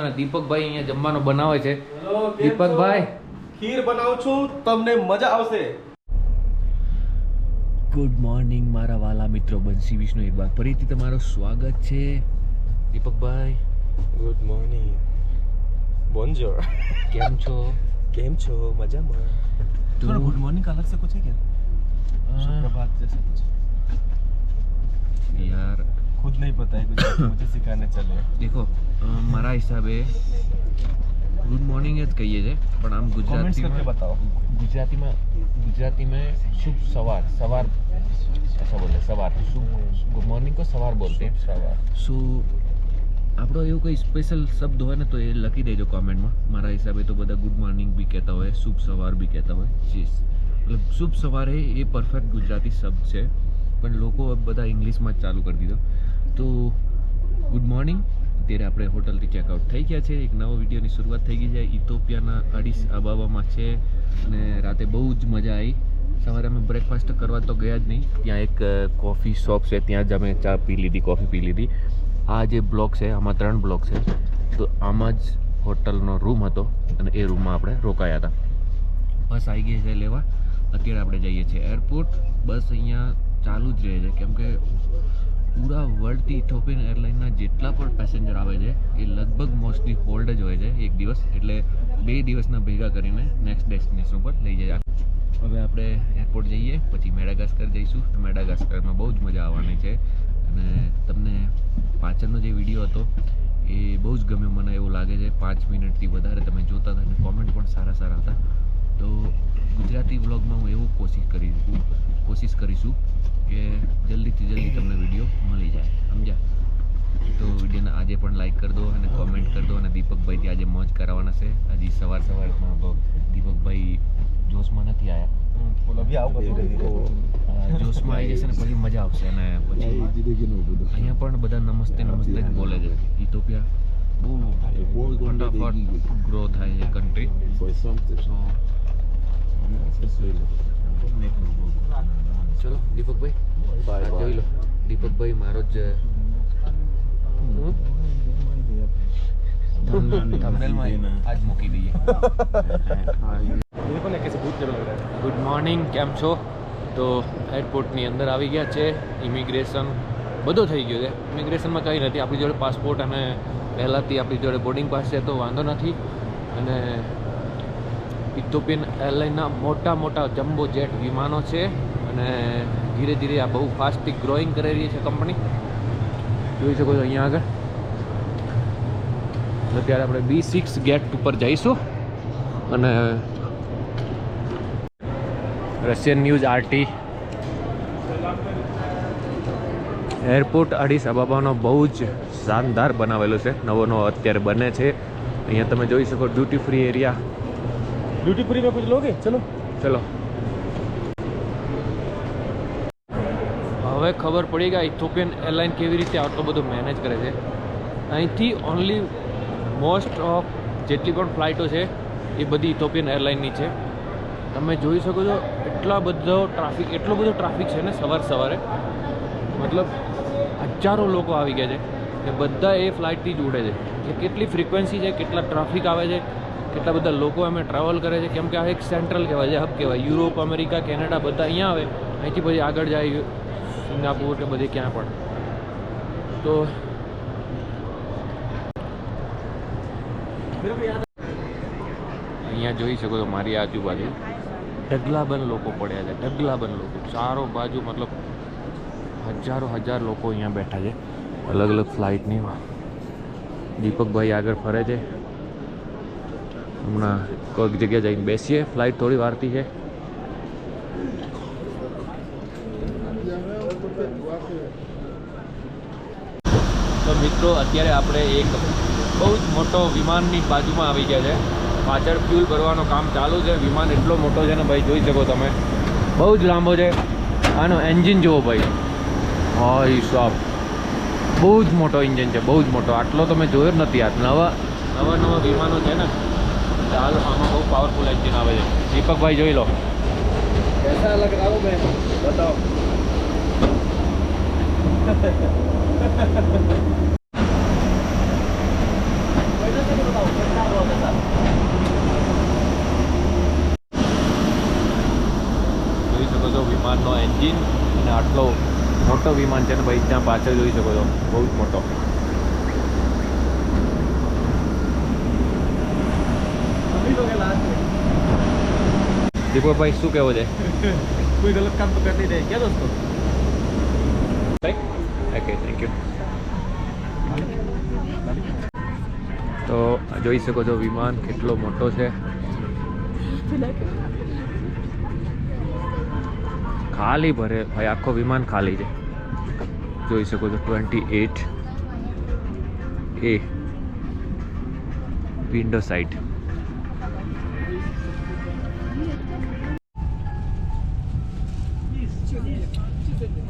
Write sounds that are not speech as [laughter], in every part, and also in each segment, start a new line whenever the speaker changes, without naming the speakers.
અને દીપકભાઈ અહીંયા જમવાનો બનાવે છે. દીપકભાઈ?
ખીર બનાવું છું તમને મજા આવશે.
ગુડ મોર્નિંગ મારા વાલા મિત્રો. બંસી વિષ્ણુ એક વાર ફરીથી તમારું સ્વાગત છે. દીપકભાઈ.
ગુડ મોર્નિંગ બોન્જોર
કેમ છો? [laughs]
કેમ છો? મજામાં. થોડા ગુડ મોર્નિંગ અલગ સે કુછ
કે?
સુપ્રભાત જૈસા કુછ
યાર
खुद नहीं पता है कुछ [coughs] मुझे सिखाने चले
દેખો અ, મારા હિસાબે ગુડ મોર્નિંગ જ કહીએ છે પણ આમ
कमेंट्स करके
ગુજરાતીમાં
बताओ
ગુજરાતીમાં ગુજરાતીમાં શુભ સવાર સવાર ऐसा बोलते हैं, सवार शुभ गुड मॉर्निंग को सवार बोलते हैं
सवार
સો આપણો એવું કોઈ સ્પેશિયલ શબ્દ હોય ને તો એ લખી દેજો કોમેન્ટમાં મારા હિસાબે તો બધા ગુડ મોર્નિંગ બી કહેતા હોય શુભ સવાર બી કહેતા હોય જી મતલબ શુભ સવારે એ પરફેક્ટ ગુજરાતી શબ્દ છે પણ લોકો બધા ઇંગ્લિશમાં જ ચાલુ કરી દીધો. તો ગુડ મોર્નિંગ. અત્યારે આપણે હોટલથી ચેકઆઉટ થઈ ગયા છે. એક નવો વિડીયોની શરૂઆત થઈ ગઈ છે. ઇથોપિયાના અડીસ અબાવામાં છે અને રાતે બહુ જ મજા આવી. સવારે અમે બ્રેકફાસ્ટ કરવા તો ગયા જ નહીં. ત્યાં એક કોફી શોપ છે. ત્યાં જ અમે ચા પી લીધી કોફી પી લીધી. આ જે બ્લોક છે આમાં ત્રણ બ્લોક છે. તો આમાં જ હોટલનો રૂમ હતો અને એ રૂમમાં આપણે રોકાયા હતા. બસ આવી ગઈ છે લેવા. અત્યારે આપણે જઈએ છીએ એરપોર્ટ બસ અહીંયા ચાલુ જ રહે છે. કેમ કે પૂરા વર્લ્ડથી ઇથોપિયન એરલાઇનના જેટલા પણ પેસેન્જર આવે છે, એ લગભગ મોસ્ટલી હોલ્ડ જ હોય છે એક દિવસ. એટલે બે દિવસના ભેગા કરીને નેક્સ્ટ ડેસ્ટિનેશન ઉપર લઈ જાય હવે આપણે એરપોર્ટ જઈએ, પછી મેડાગાસ્કર જઈશું. મેડાગાસ્કરમાં બહુ જ મજા આવવાની છે. અને તમને પાછળનો જે વીડિયો હતો, એ બહુ જ ગમ્યો મને એવું લાગે છે. પાંચ મિનિટથી વધારે તમે જોતા હતા અને કોમેન્ટ પણ સારા સારા હતા. તો ગુજરાતી વ્લોગમાં હું એવું કોશિશ કરી કોશિશ કરીશું કે જલ્દીથી જલ્દી તમને વીડિયો મળી જાય. સમજ્યા? તો વિડીયોને આજે પણ લાઈક કરી દો અને કોમેન્ટ કરી દો અને દીપકભાઈથી આજે મોજ કરાવવાના છે. હજી સવાર સવાર દીપકભાઈ જોશમાં નથી આવ્યા જોશમાં આવી જશે ને પછી મજા આવશે અને પછી અહીંયા પણ બધા નમસ્તે નમસ્તે જ બોલે છે. ઇથોપિયા બહુ ફટાફટ ગ્રો થાય છે કન્ટ્રી સો ચલો દીપકભાઈ. જોઈ લો. દીપકભાઈ મારો જ [laughs] આજ મૂકી દઈએ. ગુડ મોર્નિંગ કેમ છો? તો એરપોર્ટની અંદર આવી ગયા છે. ઇમિગ્રેશન બધું થઈ ગયું છે. ઇમિગ્રેશનમાં કંઈ નથી. આપણી જોડે પાસપોર્ટ અને પહેલાંથી આપણી જોડે બોર્ડિંગ પાસ છે તો વાંધો નથી. અને ઇથોપિયન એરલાઇનના મોટા મોટા જમ્બો જેટ વિમાનો છે અને ધીરે ધીરે આ બહુ ફાસ્ટથી ગ્રોઈંગ કરી રહી છે કંપની જોઈ શકો છો અહીંયા આગળ. અત્યારે આપણે બી સિક્સ ગેટ ઉપર જઈશું અને Russian news RT airport Addis અબાબાનો બહુ જ શાનદાર બનાવેલો છે. નવો નવો અત્યારે બને છે. અહીંયા તમે જોઈ શકો duty free area
duty free में कुछ लोगे चलो
ચલો હવે ખબર પડી કે ઇથોપિયન એરલાઇન કેવી રીતે આટલો બધો મેનેજ કરે છે અહીંથી ઓનલી મોસ્ટ ઓફ જેટલી પણ ફ્લાઇટો છે એ બધી ઇથોપિયન એરલાઇનની છે તમે જોઈ શકો છો એટલા બધો ટ્રાફિક એટલો બધો ટ્રાફિક છે ને સવાર સવારે મતલબ હજારો લોકો આવી ગયા છે કે બધા એ ફ્લાઇટથી જ ઉડે છે કે કેટલી ફ્રિકવન્સી છે કેટલા ટ્રાફિક આવે છે એટલા બધા લોકો અમે ટ્રાવેલ કરે છે, કેમ કે આ એક સેન્ટ્રલ કહેવાય છે હબ કહેવાય. યુરોપ અમેરિકા કેનેડા બધા અહીંયા આવે, અહીંથી પછી આગળ જાય સિંગાપુર કે બધી ક્યાં પણ. તો અહીંયા જોઈ શકો છો મારી આજુબાજુ. ઢગલાબંધ લોકો પડ્યા છે, ઢગલાબંધ લોકો. ચારો બાજુ મતલબ હજારો હજાર લોકો અહીંયા બેઠા છે. અલગ અલગ ફ્લાઇટની દીપકભાઈ આગળ ફરે છે. હમણાં કોઈક જગ્યાએ જઈને બેસીએ. ફ્લાઇટ થોડી વારતી છે. તો મિત્રો, અત્યારે આપણે એક બહુ જ મોટો વિમાનની બાજુમાં આવી ગયા છે. પાછળ ફ્યુલ ભરવાનું કામ ચાલુ છે. વિમાન એટલો મોટો છે ને ભાઈ, જોઈ શકો તમે. બહુ જ લાંબો છે. આનો એન્જિન જુઓ ભાઈ. હા હિસાબ બહુ જ મોટો એન્જિન છે, બહુ જ મોટો. આટલો તમે જોયો જ નથી. આ નવા નવા નવા વિમાનો છે ને. હાલ આમાં બહુ પાવરફુલ એન્જિન આવે છે. દીપકભાઈ જોઈ લો.
કેસા અલગ આવો મેં બતાવો. વિમાનનો
એન્જિન અને આટલો મોટો વિમાન છે ને ભાઈ ત્યાં પાછળ જોઈ શકો છો. બહુ જ મોટો.
देखो भाई
इशू क्या हो जाए [laughs]
कोई गलत काम तो कर रहे क्या दोस्तों?
ओके थैंक यू तो जो इसे को जो विमान कितलो मोटो छे खाली भरे भाई आखो विमान खाली छे जो इसे को जो 28 ए विंडो साइड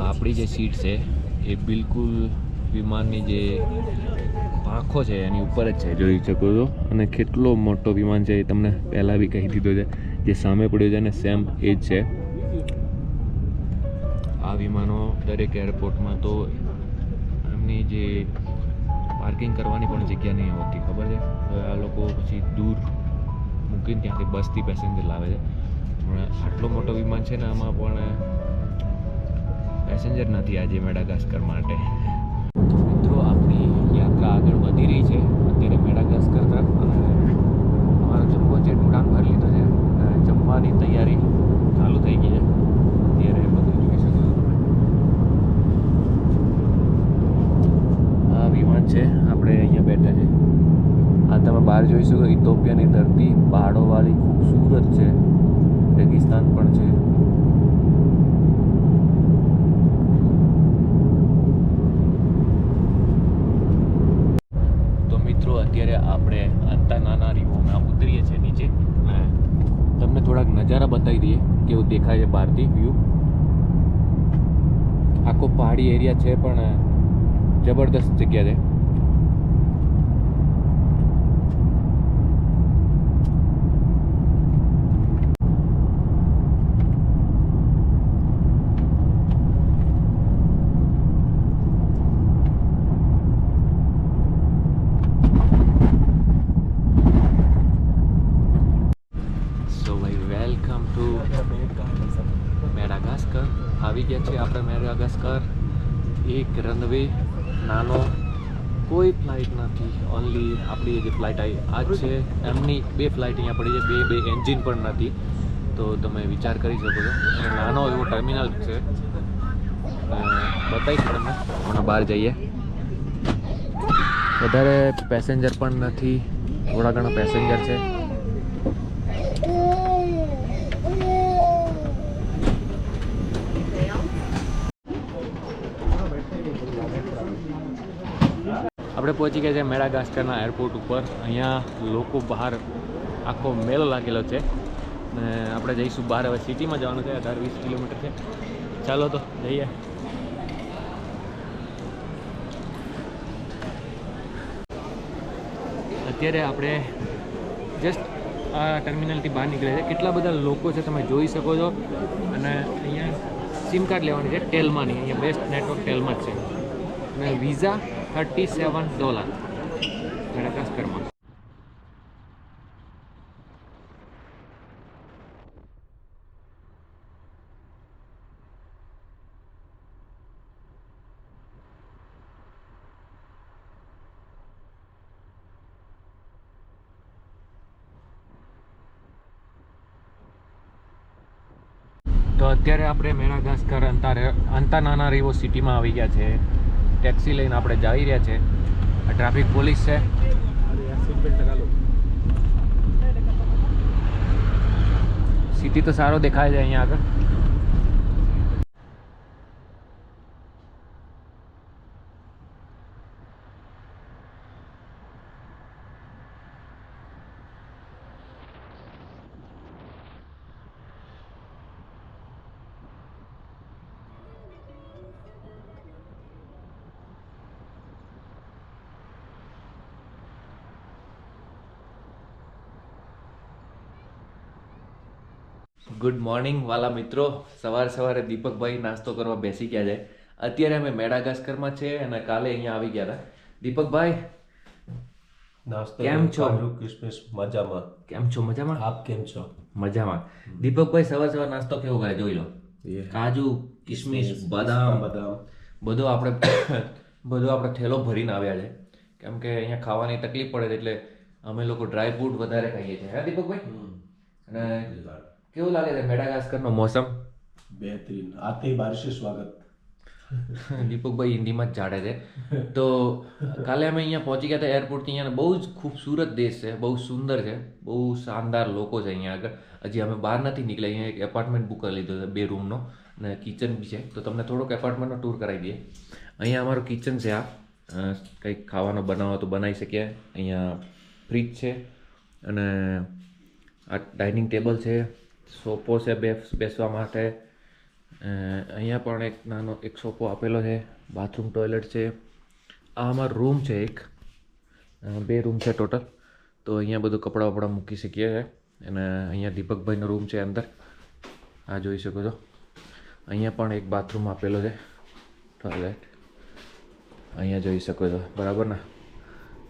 તો આપણી જે સીટ છે એ બિલકુલ વિમાનની જે પાંખો છે એની ઉપર જ છે. જોઈ શકો છો. અને કેટલો મોટો વિમાન છે એ તમને પહેલાં બી કહી દીધો છે. જે સામે પડ્યો છે ને સેમ એ જ છે. આ વિમાનો દરેક એરપોર્ટમાં તો એમની જે પાર્કિંગ કરવાની પણ જગ્યા નહીં હોતી ખબર છે? હવે આ લોકો પછી દૂર મૂકીને ત્યાંથી બસથી પેસેન્જર લાવે છે. પણ આટલો મોટો વિમાન છે ને આમાં પણ પેસેન્જર નથી આજે મેડાગાસ્કર માટે. મિત્રો, આપણી યાત્રા આગળ વધી રહી છે. અત્યારે મેડાગાસ્કર તરફ અને અમારો જમ્બો જેટ ઉડાન ભરી લીધો છે જમવાની તૈયારી ચાલુ થઈ ગઈ છે. અત્યારે બધું જોઈ શકો છો તમે. આ વિમાન છે, આપણે અહીંયા બેઠા છે. આ તમે બહાર જોઈ શકો ઇથોપિયાની ધરતી, પહાડોવાળી ખૂબસૂરત છે. રેગિસ્તાન પણ છે તો મિત્રો અત્યારે આપણે અંતાનાના રીવોમાં ઉતરીએ છીએ નીચે અને તમને થોડાક નજારા બતાવી દઈએ કેવું દેખાય છે બહારથી વ્યૂ. આખો પહાડી એરિયા છે પણ જબરદસ્ત જગ્યા છે સો ભાઈ વેલકમ ટુ મેડાગાસ્કર આવી ગયા છે આપણે મેડાગાસ્કર એક રનવે નાનો કોઈ ફ્લાઇટ નથી. ઓનલી આપણી જે ફ્લાઇટ આવી આ જ છે. એમની બે ફ્લાઇટ અહીંયા પડી છે. બે બે એન્જિન પણ નથી. તો તમે વિચાર કરી શકો છો. નાનો એવો ટર્મિનલ છે. બતાવીશ તમને. હમણાં બહાર જઈએ. વધારે પેસેન્જર પણ નથી. થોડા ઘણા પેસેન્જર છે. આપણે પહોંચી ગયા છે મેડાગાસ્કરના એરપોર્ટ ઉપર. અહીંયા લોકો બહાર આખો મેળો લાગેલો છે. ને આપણે જઈશું બહાર. હવે સિટીમાં જવાનું છે, અઢાર વીસ કિલોમીટર છે. ચાલો તો, જઈએ. અત્યારે આપણે જસ્ટ આ ટર્મિનલથી બહાર નીકળે છે. કેટલા બધા લોકો છે તમે જોઈ શકો છો. અને અહીંયા સિમ કાર્ડ લેવાની છે, ટેલમાંની. અહીંયા બેસ્ટ નેટવર્ક ટેલમાં જ છે. અને વિઝા થર્ટી સેવન ડોલર. મેડાગાસ્કરમાં તો અત્યારે આપણે મેડાગાસ્કર અંતા અંતાનાના રેવો સિટીમાં આવી ગયા છે. ટેક્સી લઈને આપણે જઈ રહ્યા છે. આ ટ્રાફિક પોલીસ છે. સિટી તો સારો દેખાય છે અહીંયા આગળ. ગુડ મોર્નિંગ વાલા મિત્રો. સવારે સવારે દીપકભાઈ નાસ્તો કરવા બેસી ગયા છે. અત્યારે અમે મેડાગાસ્કરમાં છે અને કાલે અહીંયા આવી ગયા હતા. દીપકભાઈ
નાસ્તો
કેમ છો?
ક્રિસમસ મજામાં.
કેમ છો? મજામાં?
આપ કેમ છો?
મજામાં. દીપકભાઈ સવાર સવાર નાસ્તો કેવો કરે જોઈ લો. કાજુ કિસમિસ બદામ.
બદામ.
બધો આપણે [coughs] બધો આપણે થેલો ભરીને આવ્યા છે. કેમ કે અહીંયા ખાવાની તકલીફ પડે છે એટલે અમે લોકો ડ્રાય ફ્રૂટ વધારે ખાઈએ છીએ. હા દીપકભાઈ? અને કેવું લાગે છે મેડાગાસ્કરનો મોસમ?
બહેતરીન. આતે બારિશે સ્વાગત. [laughs]
દીપકભાઈ હિન્દીમાં જ જાડે છે. તો કાલે અમે અહીંયા પહોંચી ગયા હતા એરપોર્ટથી. અહીંયા બહુ જ ખૂબસૂરત દેશ છે બહુ સુંદર છે બહુ શાનદાર લોકો છે અહીંયા આગળ. હજી અમે બહાર નથી નીકળ્યા અહીંયા એક એપાર્ટમેન્ટ બુક કરી લીધો છે બે રૂમનો અને કિચન બી છે. તો તમને થોડોક એપાર્ટમેન્ટનો ટૂર કરાવી દઈએ. અહીંયા અમારું કિચન છે આ. કંઈક ખાવાનો બનાવો તો બનાવી શકીએ. અહીંયા ફ્રીજ છે અને આ ડાઇનિંગ ટેબલ છે. સોફો છે બેસ, બેસવા માટે. અહીંયા પણ એક નાનો, એક સોફો આપેલો છે. બાથરૂમ ટોયલેટ છે. આ અમારો રૂમ છે એક. બે રૂમ છે ટોટલ. તો અહીંયા બધું કપડાં વપડા મૂકી શકીએ છીએ અને અહીંયા દીપકભાઈનો રૂમ છે અંદર. આ જોઈ શકો છો. અહીંયા પણ એક બાથરૂમ આપેલો છે. ટોયલેટ અહીંયા જોઈ શકો છો. બરાબર ને?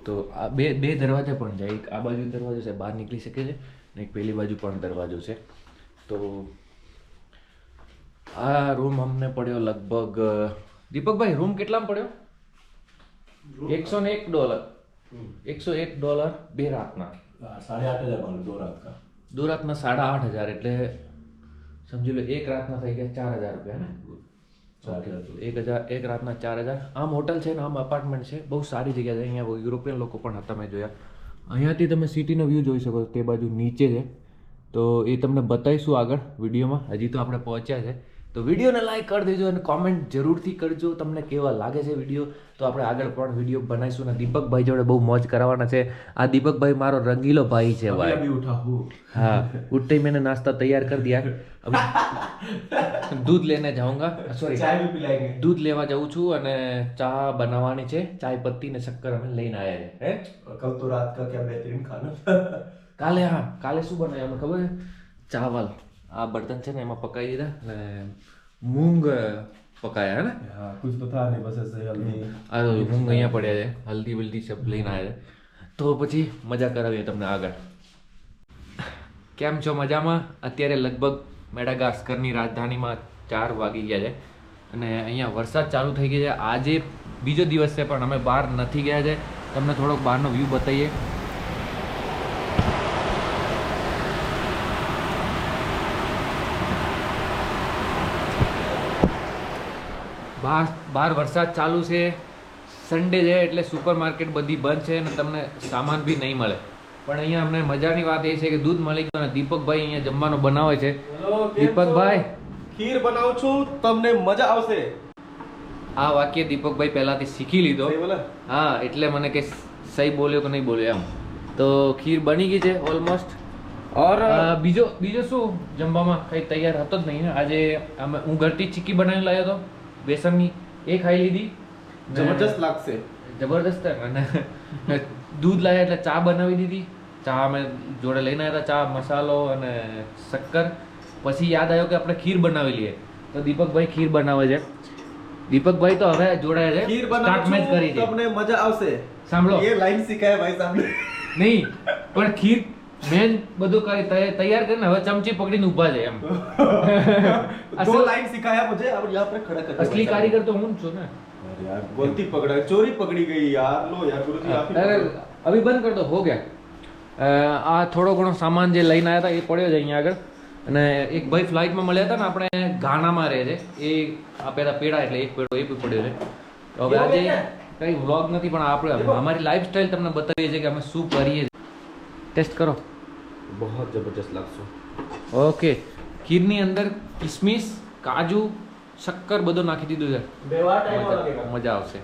તો આ બે બે દરવાજા પણ છે. એક આ બાજુ દરવાજો છે, બહાર નીકળી શકે છે. અને એક પેલી બાજુ પણ દરવાજો છે. તો આ રૂમ અમને પડ્યો લગભગ દીપકભાઈ રૂમ કેટલામાં પડ્યો? એકસો ને એક ડોલર એકસો એક ડોલર બે રાતના.
સાડા આઠ હજાર દો રાતના.
દો રાતના સાડા આઠ હજાર એટલે સમજી લો એક રાતના થઈ ગયા ચાર હજાર રૂપિયા ને? એક હજાર એક રાતના ચાર હજાર. આમ હોટલ છે ને આમ અપાર્ટમેન્ટ છે. બહુ સારી જગ્યા છે. અહીંયા યુરોપિયન લોકો પણ હતા મેં જોયા. અહીંયાથી તમે સિટીનો વ્યૂ જોઈ શકો તે બાજુ નીચે છે. તો એ તમને બતાવીશું આગળ વિડીયોમાં. હજી તો આપણે પહોંચ્યા છે. તો વિડીયોને લાઈક કરી દેજો અને કોમેન્ટ જરૂરથી કરજો. તમને કેવા લાગે છે વીડિયો? તો આપણે આગળ પણ વીડિયો બનાવીશું અને દીપકભાઈ જોડે બહુ મોજ કરાવવાના છે. આ દીપકભાઈ મારો રંગીલો ભાઈ છે ભાઈ. હા. ઉઠી મેં નાસ્તા તૈયાર કરી દીયા [laughs] દૂધ
લેને જાઉંગા. સોરી
દૂધ લેવા જાઉં છું અને ચા બનાવવાની છે. ચાય પત્તી ને શક્કર અમે લઈને આવ્યા છે.
કલ તો રાત કા ક્યા બહેતરીન ખાના
કાલે હા કાલે શું બનાવ્યું? અમને ખબર છે? ચાવલ. આ બર્તન છે ને એમાં પકાવી દીધા. અને મૂંગ પકાયા ને?
હા કુછ તો થા નહીં બસ હલ્દી.
આ તો મૂંગ અહીંયા પડ્યા છે. હલ્દી વલ્દી સબ લઈને આવ્યા છે. તો પછી મજા કરાવીએ તમને આગળ. કેમ છો મજામાં? અત્યારે લગભગ મેડાગાસ્કરની રાજધાનીમાં ચાર વાગી ગયા છે. અને અહીંયા વરસાદ ચાલુ થઈ ગયો છે. આજે બીજો દિવસ છે પણ અમે બહાર નથી ગયા છે. તમને થોડોક બહારનો વ્યૂ બતાવીએ. બહાર બહાર વરસાદ ચાલુ છે. સન્ડે છે એટલે સુપર માર્કેટ બધી બંધ છે અને તમને સામાન બી નહીં મળે. પણ અહીંયા અમને મજાની વાત એ છે કે દૂધ મળી ગયું અને દીપકભાઈ અહીંયા જમવાનો બનાવે છે. દીપકભાઈ?
ખીર બનાવું છું તમને મજા આવશે.
આ વાક્ય દીપકભાઈ પહેલાથી શીખી લીધો. હા એટલે મને કે સહી બોલ્યો કે નહીં બોલ્યો એમ. તો ખીર બની ગઈ છે ઓલમોસ્ટ
ઓર?
બીજો બીજો શું? જમવામાં કઈ તૈયાર હતો જ નહીં ને? આજે અમે હું ઘરથી ચીક્કી બનાવીને લાવ્યો હતો. બેસનની એ ખાઈ લીધી.
જબરદસ્ત લાગશે.
જબરદસ્ત અને દૂધ લાવ્યા એટલે ચા બનાવી દીધી. ચા અમે જોડે લઈને આવ્યા ચા મસાલો અને શક્કર. પછી યાદ આવ્યો કે આપણે ખીર બનાવી લઈએ. તો દીપકભાઈ ખીર બનાવે છે. દીપકભાઈ તો હવે જોડાય છે.
ખીર બનાવી
કરી
તમને મજા આવશે.
સાંભળો.
એ લાઈન શીખાય ભાઈ સાંભળો.
નહીં પણ ખીર મેન બધું કરી તૈયાર કરીને હવે ચમચી પકડીને ઊભા છે એમ. [laughs] અસલ
લાઈન સિખાયા મુજે અબ યહાં પર ખડા કર
અસલી કારીગર તો હું છું ને.
યાર ગલતી પકડા ચોરી પકડી ગઈ યાર. લો યાર
ગુરુજી
આપ
અભી બંધ કર દો હો ગયા. આ થોડો ઘણો સામાન જે લઈને આવ્યા હતા એ પડ્યો છે અહીંયા આગળ. અને એક ભાઈ ફ્લાઇટમાં મળ્યા હતા ને આપણે ગાનામાં રહે છે. એ આપેલા પેડા એટલે એક પેડો એ બી પડ્યો છે. હવે આજે કઈ વ્લોગ નથી પણ આપણે અમારી લાઈફસ્ટાઈલ તમને બતાવીએ છીએ કે અમે શું કરીએ છીએ. ટેસ્ટ કરો.
બહુ જબરજસ્ત લાગશે
ઓકે ખીરની અંદર કિસમિસ કાજુ શક્કર બધો નાખી દીધું છે. મજા આવશે.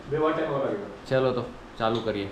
ચલો તો ચાલુ કરીએ.